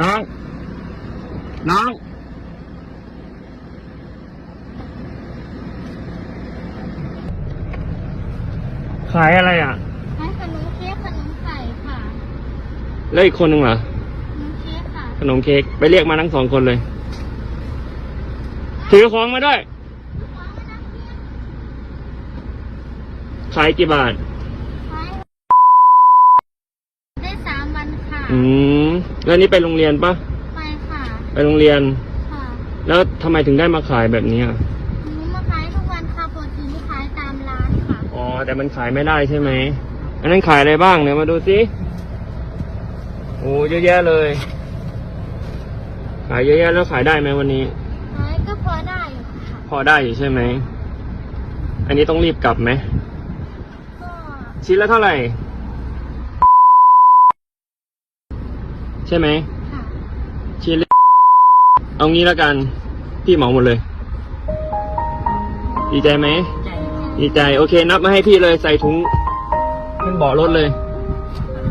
น้อง น้องขายอะไรอะขายขนมเค้กขนมไข่ค่ะแล้วอีกคนหนึ่งเหรอขนมเค้กค่ะขนมเค้กไปเรียกมาทั้งสองคนเลย ถือของมาด้วย ขายกี่บาท ขายได้สามวันค่ะ อืมแล้วนี่ไปโรงเรียนปะไปค่ะ ไปโรงเรียน ค่ะแล้วทำไมถึงได้มาขายแบบนี้อะหนูมาขายทุกวันค่ะปกติหนูขายตามร้านค่ะ อ๋อแต่มันขายไม่ได้ใช่ไหมอันนั้นขายอะไรบ้างเนี่ยมาดูสิโอ้เยอะแยะเลย ขายเยอะแยะแล้วขายได้ไหมวันนี้ ขายก็พอได้อยู่ค่ะ พอได้อยู่ใช่ไหม อันนี้ต้องรีบกลับไหมก็ชิ้นละเท่าไหร่ ใช่ไหมค่ะชิ้นละเอางี้แล้วกัน พี่เหมาหมดเลย ดีใจไหมดีใจ โอเค นับมาให้พี่เลยใส่ถุงขึ้นเบาะรถเลย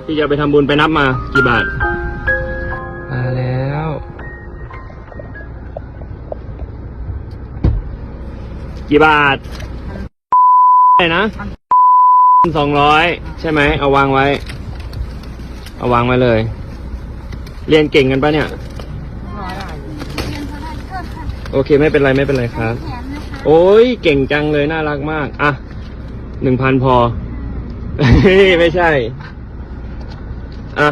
พี่จะเอาไปทำบุญไปนับมากี่บาท มาแล้ว กี่บาทอะไรนะสองร้อยใช่ไหม เอาวางไว้ เอาวางไว้เลย เรียนเก่งกันปะเนี่ย โอเคไม่เป็นไรไม่เป็นไรครับ โอ้ยเก่งจังเลยน่ารักมาก อะหนึ่งพันพอ ไม่ใช่ อะ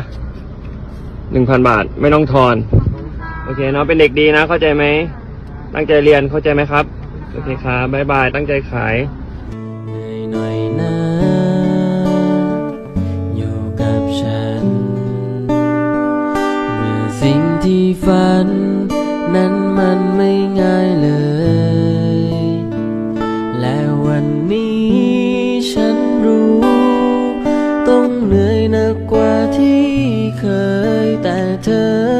หนึ่งพันบาทไม่ต้องทอน โอเคเนาะเป็นเด็กดีนะเข้าใจไหม ตั้งใจเรียนเข้าใจไหมครับ โอเคครับบายบาย ตั้งใจขาย ที่ฝัน นั้นมันไม่ง่ายเลย และวันนี้ฉันรู้ ต้องเหนื่อยหนักกว่าที่เคยแต่เธอ